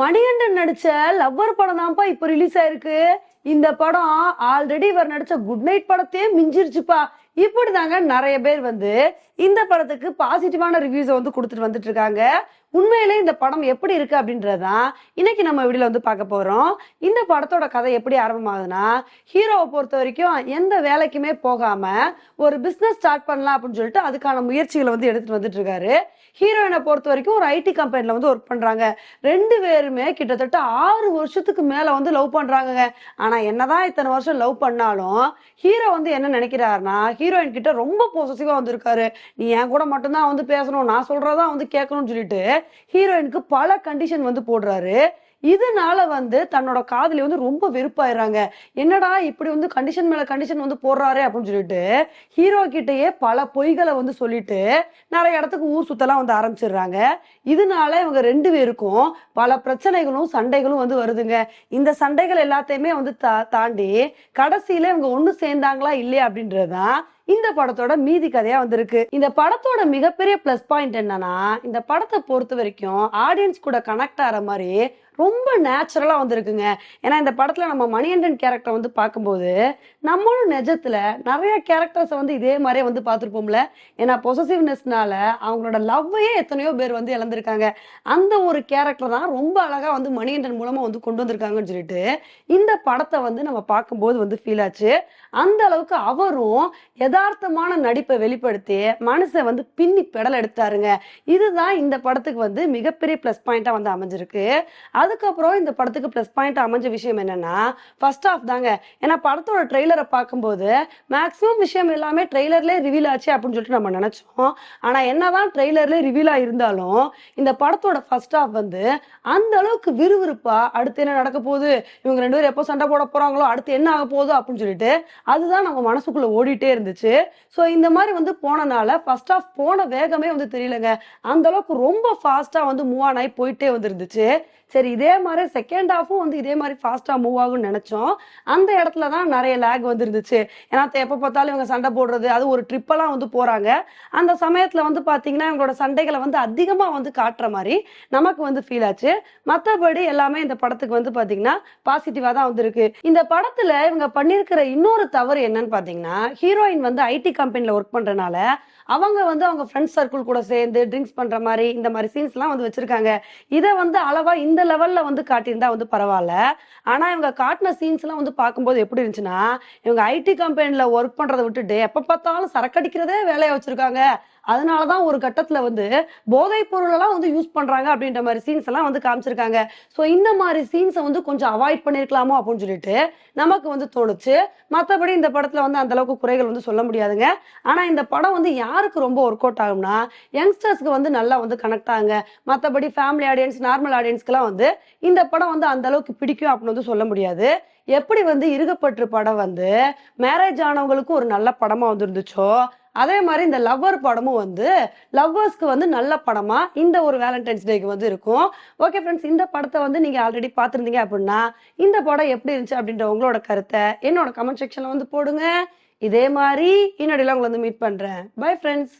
மணிகண்டன் நடிச்ச லவ்வர் படம் தான்ப்பா இப்ப ரிலீஸ் ஆயிருக்கு. இந்த படம் ஆல்ரெடி இவர் நடிச்ச குட் நைட் படத்தையே மிஞ்சிருச்சுப்பா. இப்படி தாங்க நிறைய பேர் வந்து இந்த படத்துக்கு பாசிட்டிவான ரிவ்யூஸை வந்து கொடுத்துட்டு வந்துட்டு இருக்காங்க உண்மையிலே இந்த படம் எப்படி இருக்கு அப்படின்றதான் இன்னைக்கு நம்ம வீடியோல வந்து பார்க்க போறோம். இந்த படத்தோட கதை எப்படி ஆரம்பமாகுதுன்னா ஹீரோவை பொறுத்த வரைக்கும் எந்த வேலைக்குமே போகாம ஒரு பிசினஸ் ஸ்டார்ட் பண்ணலாம் அப்படின்னு சொல்லிட்டு அதுக்கான முயற்சிகளை வந்து எடுத்துட்டு வந்துட்டு இருக்காரு ஹீரோயினை பொறுத்த வரைக்கும் ஒரு ஐடி கம்பெனில வந்து ஒர்க் பண்றாங்க. ரெண்டு பேருமே கிட்டத்தட்ட ஆறு வருஷத்துக்கு மேல வந்து லவ் பண்றாங்க ஆனா என்னதான் இத்தனை வருஷம் லவ் பண்ணாலும் ஹீரோ வந்து என்ன நினைக்கிறாருன்னா ஹீரோயின் கிட்ட ரொம்ப பொசசிவா வந்திருக்காரு. நீ என் கூட மட்டும்தான் வந்து பேசணும் நான் சொல்றதா வந்து கேட்கணும்னு சொல்லிட்டு ஹீரோயினுக்கு பல கண்டிஷன் வந்து போடுறாரு. இதனால வந்து தன்னோட காதலி வந்து ரொம்ப வெறுப்பாயிடுறாங்க. என்னடா இப்படி வந்து கண்டிஷன் மேல கண்டிஷன் வந்து போடுறாரு அப்படின்னு சொல்லிட்டு ஹீரோ கிட்டயே பல பொய்களை வந்து சொல்லிட்டு நிறைய இடத்துக்கு ஊர் சுத்தலாம் வந்து ஆரம்பிச்சிடுறாங்க. இதனால இவங்க ரெண்டு பேருக்கும் பல பிரச்சனைகளும் சண்டைகளும் வந்து வருதுங்க. இந்த சண்டைகள் எல்லாத்தையுமே வந்து தா தாண்டி கடைசியில இவங்க ஒண்ணு சேர்ந்தாங்களா இல்லையா அப்படின்றதுதான் இந்த படத்தோட மீதி கதையா வந்திருக்கு. இந்த படத்தோட மிகப்பெரிய பிளஸ் பாயிண்ட் என்னன்னா இந்த படத்தை பொறுத்த வரைக்கும் ஆடியன்ஸ் கூட கனெக்ட் ஆகிற மாதிரி ரொம்ப நேச்சுரலாக வந்திருக்குங்க. ஏன்னா இந்த படத்தில் நம்ம மணியண்டன் கேரக்டர் வந்து பார்க்கும்போது நம்மளும் நிஜத்தில் நிறைய கேரக்டர்ஸை வந்து இதே மாதிரியே வந்து பார்த்துருப்போம்ல. ஏன்னா பொசசிவ்னஸ்னால அவங்களோட லவ்வையே எத்தனையோ பேர் வந்து இழந்திருக்காங்க. அந்த ஒரு கேரக்டர் தான் ரொம்ப அழகாக வந்து மணியண்டன் மூலமாக வந்து கொண்டு வந்திருக்காங்கன்னு சொல்லிட்டு இந்த படத்தை வந்து நம்ம பார்க்கும்போது வந்து ஃபீல் ஆச்சு. அந்த அளவுக்கு அவரும் யதார்த்தமான நடிப்பை வெளிப்படுத்தி மனசை வந்து பின்னி பெடல் எடுத்தாருங்க. இதுதான் இந்த படத்துக்கு வந்து மிகப்பெரிய ப்ளஸ் பாயிண்டாக வந்து அமைஞ்சிருக்கு. அதுக்கப்புறம் இந்த படத்துக்கு ப்ளஸ் பாயிண்ட் அமைஞ்ச விஷயம் என்னன்னா ஃபர்ஸ்ட் ஆஃப் தாங்க. ஏன்னா படத்தோட ட்ரெய்லரை பார்க்கும்போது மேக்ஸிமம் விஷயம் எல்லாமே ட்ரெய்லர்லேயே ரிவீல் ஆச்சு அப்படின்னு சொல்லிட்டு நம்ம நினைச்சோம். ஆனால் என்னதான் ட்ரெய்லர்லேயே ரிவீல் இருந்தாலும் இந்த படத்தோட ஃபர்ஸ்ட் ஆஃப் வந்து அந்த அளவுக்கு விறுவிறுப்பாக அடுத்து என்ன நடக்க போகுது இவங்க ரெண்டு பேரும் எப்போ சண்டை போட போகிறாங்களோ அடுத்து என்ன ஆக போகுது அப்படின்னு சொல்லிட்டு அதுதான் நம்ம மனசுக்குள்ளே ஓடிட்டே இருந்துச்சு. ஸோ இந்த மாதிரி வந்து போனனால ஃபர்ஸ்ட் ஆஃப் போன வேகமே வந்து தெரியலங்க. அந்த அளவுக்கு ரொம்ப ஃபாஸ்ட்டாக வந்து மூவ் ஆன் ஆகி போயிட்டே வந்துருந்துச்சு. சரி இதே மாதிரி செகண்ட் ஹாஃபும் வந்து இதே மாதிரி ஃபாஸ்ட்டாக மூவ் ஆகும்னு நினச்சோம். அந்த இடத்துல தான் நிறைய லேக் வந்துருந்துச்சு. ஏன்னா எப்போ பார்த்தாலும் இவங்க சண்டை போடுறது அது ஒரு ட்ரிப்பெல்லாம் வந்து போறாங்க. அந்த சமயத்துல வந்து பாத்தீங்கன்னா இவங்களோட சண்டைகளை வந்து அதிகமா வந்து காட்டுற மாதிரி நமக்கு வந்து ஃபீல் ஆச்சு. மற்றபடி எல்லாமே இந்த படத்துக்கு வந்து பாத்தீங்கன்னா பாசிட்டிவாக தான் வந்துருக்கு. இந்த படத்துல இவங்க பண்ணியிருக்கிற இன்னொரு தவறு என்னன்னு பாத்தீங்கன்னா ஹீரோயின் வந்து ஐடி கம்பெனியில் ஒர்க் பண்ணுறனால அவங்க வந்து அவங்க ஃப்ரெண்ட்ஸ் சர்க்கிள் கூட சேர்ந்து ட்ரிங்க்ஸ் பண்ற மாதிரி இந்த மாதிரி சீன்ஸ்லாம் வந்து வச்சிருக்காங்க. இதை வந்து அளவாக இந்த லெவல் லெவல்ல வந்து காட்டியிருந்தா வந்து பரவாயில்ல. ஆனா இவங்க காட்டின சீன்ஸ் எல்லாம் வந்து பார்க்கும்போது எப்படி இருந்துச்சுன்னா இவங்க ஐடி கம்பெனில ஒர்க் பண்றதை விட்டுட்டு எப்ப பார்த்தாலும் சரக்கடிக்கிறதே வேலையா வச்சிருக்காங்க. அதனாலதான் ஒரு கட்டத்துல வந்து போதைப் பொருளெல்லாம் வந்து யூஸ் பண்றாங்க அப்படின்ற மாதிரி சீன்ஸ் எல்லாம் வந்து காமிச்சிருக்காங்க. ஸோ இந்த மாதிரி சீன்ஸை வந்து கொஞ்சம் அவாய்ட் பண்ணிருக்கலாமோ அப்படின்னு சொல்லிட்டு நமக்கு வந்து தோணுச்சு. மற்றபடி இந்த படத்துல வந்து அந்த அளவுக்கு குறைகள் வந்து சொல்ல முடியாதுங்க. ஆனா இந்த படம் வந்து யாருக்கு ரொம்ப ஒர்க் அவுட் ஆகும்னா யங்ஸ்டர்ஸ்க்கு வந்து நல்லா வந்து கனெக்ட் ஆகுங்க. மற்றபடி ஃபேமிலி ஆடியன்ஸ் நார்மல் ஆடியன்ஸ்க்குலாம் வந்து இந்த படம் வந்து அந்த அளவுக்கு பிடிக்கும் அப்படின்னு வந்து சொல்ல முடியாது. எப்படி வந்து இருகப்பற்று படம் வந்து மேரேஜ் ஆனவங்களுக்கு ஒரு நல்ல படமா வந்துருந்துச்சோ அதே மாதிரி இந்த லவ்வர் படமும் வந்து லவ்வர்ஸ்க்கு வந்து நல்ல படமா இந்த ஒரு வேலண்டைன்ஸ் டேக்கு வந்து இருக்கும். ஓகே ஃப்ரெண்ட்ஸ் இந்த படத்தை வந்து நீங்க ஆல்ரெடி பார்த்துருந்தீங்க அப்படின்னா இந்த படம் எப்படி இருந்துச்சு அப்படின்ற உங்களோட கருத்தை என்னோட கமெண்ட் செக்ஷன்ல வந்து போடுங்க. இதே மாதிரி இன்னொடிலாம் உங்களை வந்து மீட் பண்றேன். Bye friends